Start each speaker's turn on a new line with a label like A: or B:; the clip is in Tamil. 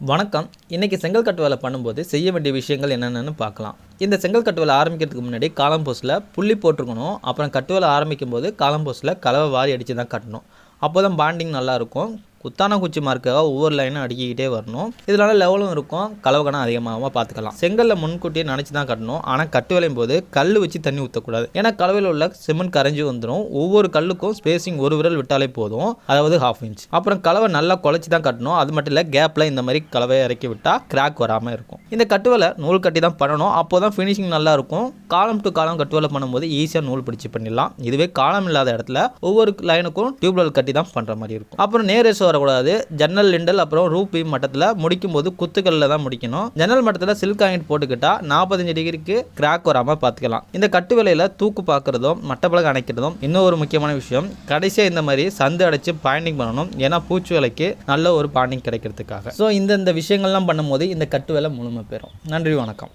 A: வணக்கம். இன்றைக்கி செங்கல் கட்டு வேலை பண்ணும்போது செய்ய வேண்டிய விஷயங்கள் என்னென்னு பார்க்கலாம். இந்த செங்கல் கட்டு வேலை ஆரம்பிக்கிறதுக்கு முன்னாடி காலம் போஸ்ட்டில் புள்ளி போட்டிருக்கணும். அப்புறம் கட்டு வேலை ஆரம்பிக்கும் போது காலம் போஸ்ட்டில் கலவை வாரி அடித்து தான் கட்டணும். அப்போ தான் பாண்டிங் நல்லாயிருக்கும் குத்தான குச்சி மார்க்காக ஒவ்வொரு லைனும் அடிக்கிக்கிட்டே வரணும். இதனால லெவலும் இருக்கும். கலவகணம் அதிகமாக பார்த்துக்கலாம் செங்கல்ல முன்கூட்டியே நினச்சி தான் கட்டணும். ஆனால் கட்டு விளையும் போது கல் வச்சு தண்ணி ஊற்றக்கூடாது ஏன்னா கலவையில் உள்ள சிமெண்ட் கரைஞ்சி வந்துடும் ஒவ்வொரு கல்லுக்கும் ஸ்பேசிங் ஒரு விரல் விட்டாலே போதும். அதாவது ஹாஃப் இன்ச் அப்புறம் கலவை நல்லா குழச்சி தான் கட்டணும். அது மட்டும் இல்லை கேப்பில் இந்த மாதிரி கலவையை இறக்கி விட்டால் கிராக் வராமல் இருக்கும். இந்த கட்டுவலை நூல் கட்டி தான் பண்ணணும். அப்போ தான் ஃபினிஷிங் நல்லா இருக்கும். காலம் டு காலம் கட்டுவலை பண்ணும்போது ஈஸியாக நூல் பிடிச்சி பண்ணிடலாம். இதுவே காலம் இல்லாத இடத்துல ஒவ்வொரு லைனுக்கும் டியூப்வெல் கட்டி தான் பண்ணுற மாதிரி இருக்கும். அப்புறம் நேரே வரக்கூடாது. ஜன்னல் லிண்டல் அப்புறம் ரூப் பீம் மட்டத்தில் முடிக்கும் போது குத்துக்கல்ல தான் முடிக்கணும். ஜன்னல் மட்டத்தில் சில்க் ஆயிண்ட் போட்டுக்கிட்டா நாற்பத்தஞ்சு டிகிரிக்கு கிராக் வராமல் பார்த்துக்கலாம் இந்த கட்டு வேலையில் தூக்கு பார்க்குறதும் மட்டப்பழக அணைக்கிறதும் இன்னும் ஒரு முக்கியமான விஷயம். கடைசியாக இந்த மாதிரி சந்து அடைச்சு பாயிண்டிங் பண்ணணும். ஏன்னா பூச்சி வேலைக்கு நல்ல ஒரு பாயிண்டிங் கிடைக்கிறதுக்காக. ஸோ இந்த இந்த விஷயங்கள்லாம் பண்ணும்போது இந்த கட்டு வேலை முழுமை பெறும் நன்றி வணக்கம்.